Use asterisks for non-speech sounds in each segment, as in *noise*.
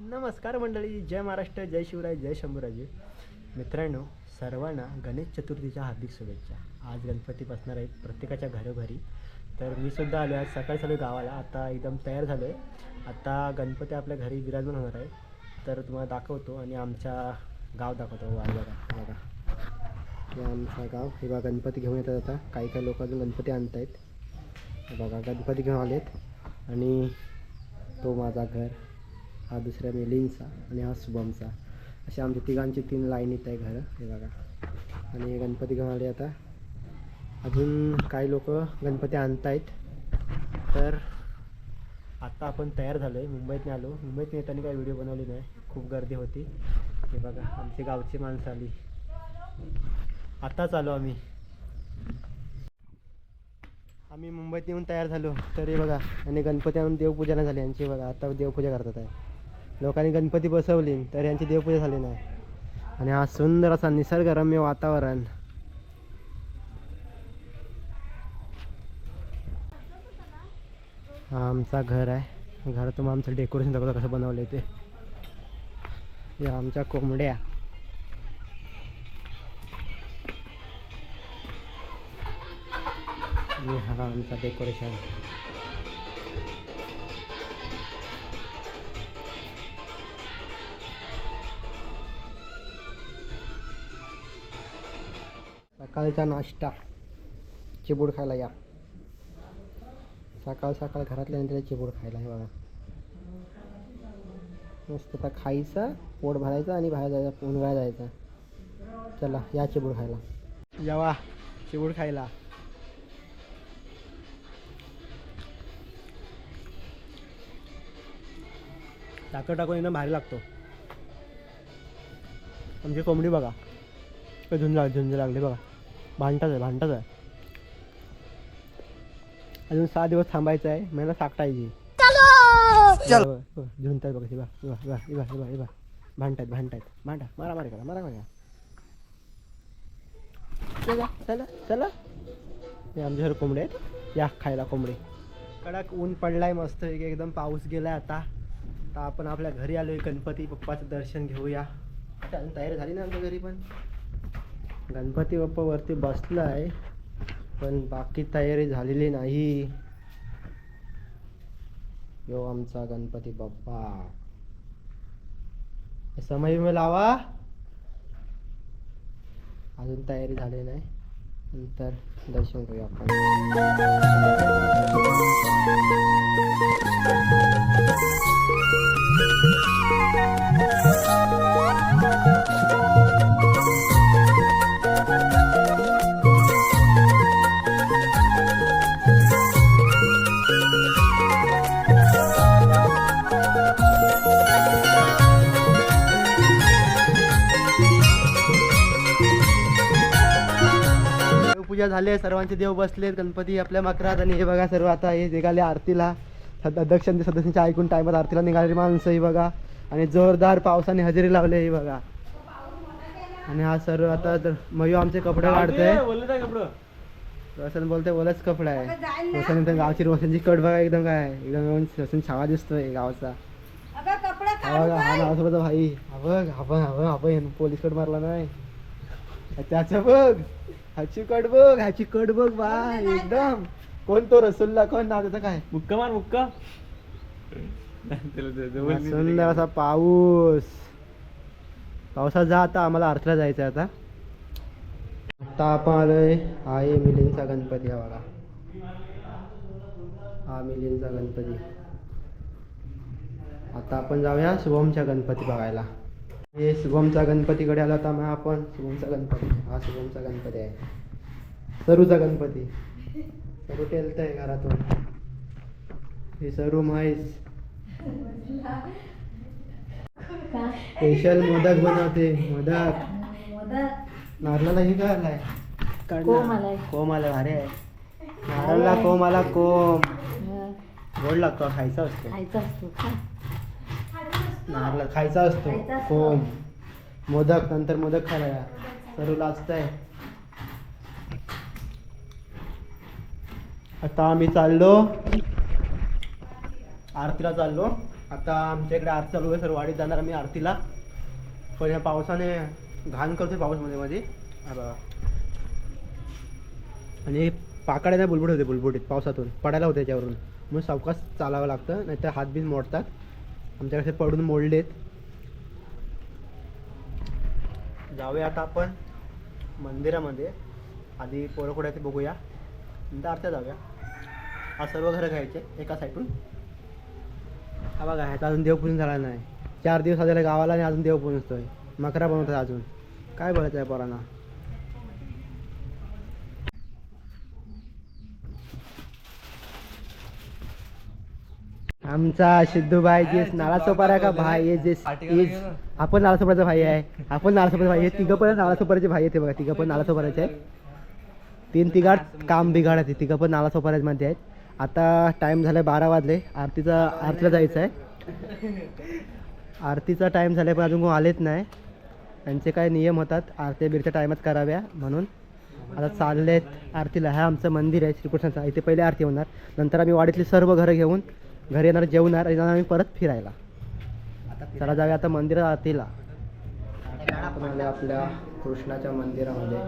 नमस्कार मंडळी जय महाराष्ट्र जय शिवराय जय शंभूराजे. मित्रांनो सर्वांना गणेश चतुर्थीच्या हार्दिक शुभेच्छा. आज गणपती बसणार आहेत प्रत्येकाच्या घरोघरी. तर मी सुद्धा आलो आज सकाळी सकाळी गावाला. आता एकदम तयार झालो आहे आता गणपती आपल्या घरी विराजमान होणार आहे. तर तुम्हाला दाखवतो आणि आमच्या गाव दाखवतो. वार बघा हे बघा. हे आमचं गाव. हे बघा गणपती घेऊन येतात आता. काही काही लोक अजून गणपती आणत आहेत बघा गणपती घेऊन आलेत. आणि तो माझा घर. हा दुसऱ्या मिलिंगचा आणि हा शुभमचा. अशा आमच्या तिघांची तीन लाईनीत आहे घरं हे बघा. आणि गणपती घेऊन आता. अजून काही लोक गणपती आणतायत. तर आत्ता आपण तयार झालो आहे मुंबईतने आलो. मुंबईत येताना काही व्हिडिओ बनवली नाही. खूप गर्दी होती. हे बघा आमची गावची माणसं आली. आत्ताच आलो आम्ही. आम्ही मुंबईत येऊन तयार झालो. तर हे बघा आणि गणपती आणून देवपूजा नाही झाली. यांची बघा आता देवपूजा करतात आहे. लोकांनी गणपती बसवली तर यांची देवपूजा झाली नाही. आणि हा सुंदर असा निसर्गरम्य वातावरण. हा आमचा घर आहे. घर तुम्हाला आमचं डेकोरेशन दाखवतो कसं बनवलं ते. या आमच्या कोंबड्या. हा आमचा डेकोरेशन सकाळचा नाश्ता. चिबूड खायला या. सकाळ सकाळ घरातल्या नंतर चिबूड खायला हे बघा. मस्त आता खायचं पोट भरायचं आणि बाहेर जायचं उन्हाळ्या जायचं. चला या चिबूड खायला. यावा चिबूड खायला. साखर टाकून एकदम भारी लागतो. आमची कोंबडी बघा. झुंज झुंज लागली बघा. भांटाच आहे भांटाच आहे. अजून सहा दिवस थांबायचं आहे मला साकटायची झुंजताय बघा बघा बघा बघा बघा बघा बघा भांडतायत भांडतायत. भांडा मारा मारी करा मारा मारा. चला. चला चला. हे आमच्या घरी कोंबडे आहेत. या खायला कोंबडे. कडक ऊन पडलाय मस्त एक एकदम पाऊस गेलाय आता. आता आपण आपल्या घरी आलोय गणपती बाप्पाचं दर्शन घेऊया. तयारी झाली ना आमच्या घरी पण? गणपती बाप्पा वरती बसला आहे पण बाकी तयारी झालेली नाही. यो आमचा गणपती बाप्पा. समय मी लावा. अजून तयारी झाली नाही. नंतर दर्शन करूया आपण. देवपूजा झाली आहे सर्वांचे देव बसलेत गणपती आपल्या मकरात आणि हे बघा सर्व आता हे निघाले आरतीला. अध्यक्ष आणि सदस्यांच्या ऐकून टायमात आरतीला निघालेली माणसं ही बघा. आणि जोरदार पावसाने हजेरी लावले ही बघा. आणि हा सर्व आता तर मयू आमचे कपडे काढतोय रोशन बोलते बोलच कपडा आहे. रोशन एकदम गावची रोशनची कट बघा एकदम काय एकदम रोशन छावा दिसतोय गावचा. हा हा नावासोबत भाई. हा बघ हा बघ हा बघ हा बघ पोलीस कट मारला नाही. त्याचं बघ. ह्याची कट बघ ह्याची कट बघ बाय एकदम. कोण तो रसुल्ला कोण नाव त्याचं काय? मुक्का मार मुक्का. सुंदर असा पाऊस. पावसात जा आता आम्हाला आरतीला जायचं आहे आता. आता आपण आलोय आहे मिलिंदचा गणपती हा बघा. हा मिलिंदचा गणपती. आता आपण जाऊया शुभमच्या गणपती बघायला. हे शुभमचा गणपतीकडे आला होता मग आपण शुभमचा गणपती. हा शुभमचा गणपती आहे. सरूचा गणपती. सरू टेलतंय घरातून. हे सरू म्हैस. स्पेशल मोदक बनवते. मोदक. नारळाला हे काय आलाय. कोंब आलाय. भारी आहे. नारळला कोंब आला कोंब गोड लागतो खायचा असतो. खायचा असतो? नारळ खायचा असतो. खायचा असतो. कोंब मोदक नंतर मोदक खायला सर्व लाजताय आता आम्ही चाललो. आरतीला चाललो. आता आमच्या इकडे आरती चालू आहे सर वाडीत जाणार आम्ही आरतीला. पण या पावसाने घाण करतोय पाऊसमध्ये मध्ये हा बघा. आणि पाकाड्या नाही बुलबुड होते बुलबुडीत पावसातून. पडायला होते त्याच्यावरून. मग सावकाश चालावं लागतं. नाहीतर हात बीत मोडतात. आमच्याकडे पडून मोडलेत जाऊया आता आपण मंदिरामध्ये. आधी पोरं ते बघूया. नंतर आरत्या जाऊया. हा सर्व घरं घ्यायचे एका साईडून. हा बघा ह्याचा अजून देवपूजन झाला नाही. चार दिवस झालेला गावाला आणि अजून देवपूजन असतोय. मकरा बनवतात अजून. काय बोलायचं आहे पोरांना? आमचा सिद्धूबाई जे नाला सोपारा का भाई आहे जे जे- आपण नाला सोपाराचा भाई आहे. आपण नाला सोपाराचा भाई आहे. तिघं पण नाला सोपाराचे भाई आहे ते बघा तिघं पण नाला सोपाराचे आहेत. तीन तिघाड काम बिघाड आहे तिघं पण नाला सोपारामध्ये आहेत. आता टाइम झालाय बारा वाजले. आरतीचा आरतीला जायचं आहे आरतीचा टाइम झालाय पण अजून कोण आलेच नाही. त्यांचे काय नियम होतात. आरती बिरच्या टायमात कराव्या म्हणून. आता चाललेत आरतीला. हा आमचं मंदिर आहे श्रीकृष्णाचं. इथे पहिले आरती होणार. नंतर आम्ही वाडीतली सर्व घरं घेऊन घरी येणार जेवणार आणि जाणार आम्ही परत फिरायला. चला जाऊया आता मंदिरात आरतीला आपण आले आपल्या कृष्णाच्या मंदिरामध्ये.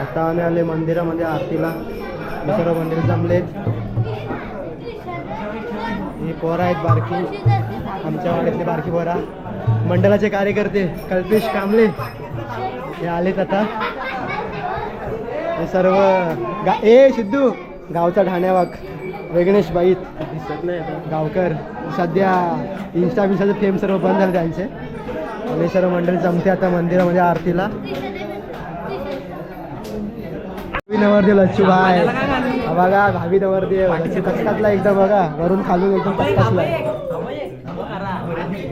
आता आम्ही आले मंदिरामध्ये आरतीला. सर्व मंदिर जमलेत ही पोरं आहेत बारकी. आमच्या वाड्यातले बारकी पोरा. मंडळाचे कार्यकर्ते कल्पेश कांबळे. हे आलेत आता. हे सर्व गा ए सिद्धू गावचा ठाण्यावाक वेगणेश बाईत दिसत नाही गावकर सध्या इन्स्टा बिन्स्टाचे फेम सर्व बंद झाले त्यांचे. आणि सर्व मंडळी जमते आता मंदिरामध्ये आरतीला. भावी नवरदेव लच्छू भाई बघा भावी नवरदेव लच्चू कचकातला एकदम बघा वरून खालून एकदम कचकातला.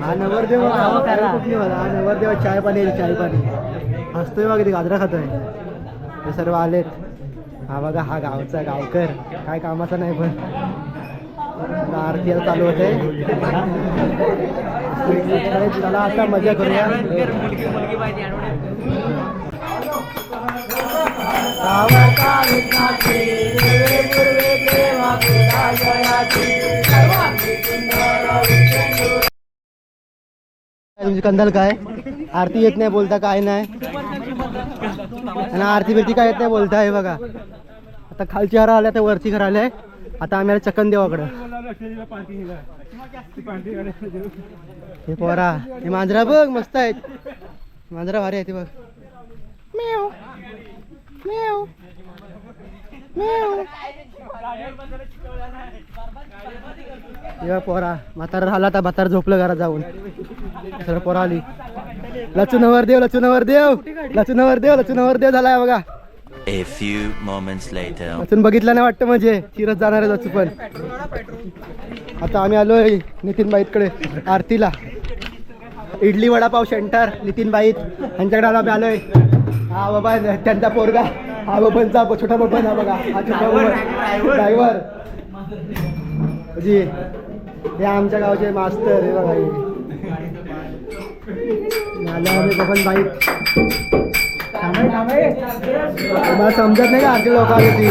हा नवरदेव हा नवरदेव चाय पाणी चाय पाणी हसतोय बघा ते गाजरा खातोय. हे सर्व आलेत. हा बघा हा गावचा गावकर. काय कामाचा नाही पण. आरती आता चालू होते. चला आता मजा करूया. तुमची कंदल काय? आरती येत नाही बोलता काय नाही. आणि आरती बिरती काय येत नाही बोलता हे बघा. आता खालची हार आल्या तर वरची घर आले आता आम्ही आले चकन देवाकडं हे पोरा हे मांजरा बघ मस्त आहेत. मांजरा भारी आहे ते बघ. मेव मेव पोरा म्हातारा राहिला आता म्हातारा झोपलं घरात जाऊन. सर पोरा आली. लचू नवर देव लचू नवर देव. लचू नवर देव लचू नवर देव झालाय बघा. A few moments later. लचून बघितलं नाही वाटतं म्हणजे. चिरत जाणार आहे पण. आता आम्ही आलोय नितीन बाईतकडे आरतीला. इडली वडापाव सेंटर नितीन बाईत यांच्याकडे आलो आम्ही आलोय. हा बाबा त्यांचा पोरगा. हा बबनचा छोटा बबन हा बघा. हा छोटा ड्रायव्हर. जी हे आमच्या गावचे मास्तर हे बघा हे. आलो आम्ही बबन बाईक मला समजत नाही का आरती लोक आले ती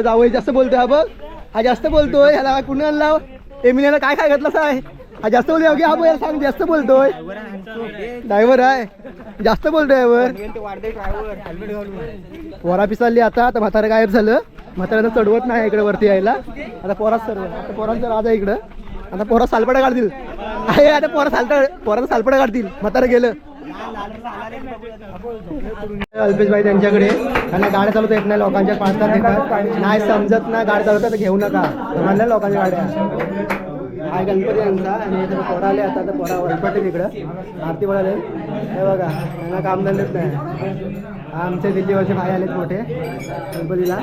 वर्ष जावई जास्त बोलतोय हा बघ. हा जास्त बोलतोय ह्याला कुणी आणला एमिनेला काय काय घातलं आहे हा जास्त बोलतोय अगे हा बघ सांग जास्त बोलतोय. ड्रायव्हर आहे. जास्त बोलतोय ड्रायव्हर वरा पिसाली आता आता म्हातारा गायब झालं. म्हाताऱ्यानं चढवत नाही इकडे वरती यायला. आता पोराच सर्व आता पोरांचं राज आहे इकडं. आता पोरा सालपडा काढतील. आहे आता पोरा सालता पोराचं सालपडा काढतील. म्हातारं गेलं. अल्पेश भाई त्यांच्याकडे. त्यांना गाड्या चालवता येत नाही लोकांच्या पाळतात देतात नाही समजत ना गाड चालवता तर घेऊ नका. म्हणलं लोकांच्या गाड्या. हा गणपती यांचा आणि इथे पोरा आले आता तर पोरा गणपती तिकडं आरती बोलाले हे बघा त्यांना कामधंदेच नाही. आमचे आमचे दिल्लीवरचे भाई आलेत मोठे? गणपतीला.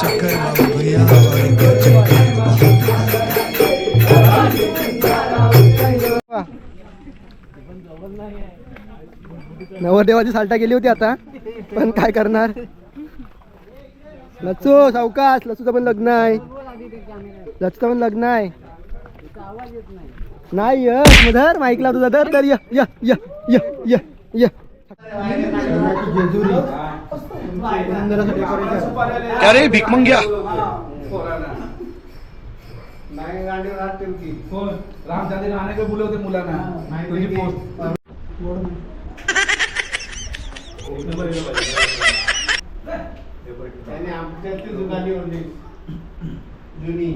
चक्कर नवरदेवाची साल्टा गेली होती आता. पण काय करणार? लचू सावकाश लचूचं पण लग्न आहे. लचूचं पण लग्न आहे. नाही य धर माईकला तुझा. धर तर य य य य य य. अरे भीक मंग्या रामचांदी राणे को बोलवते मुलांना. तुझी पोस्ट. *laughs* त्याने आमच्या जुनी.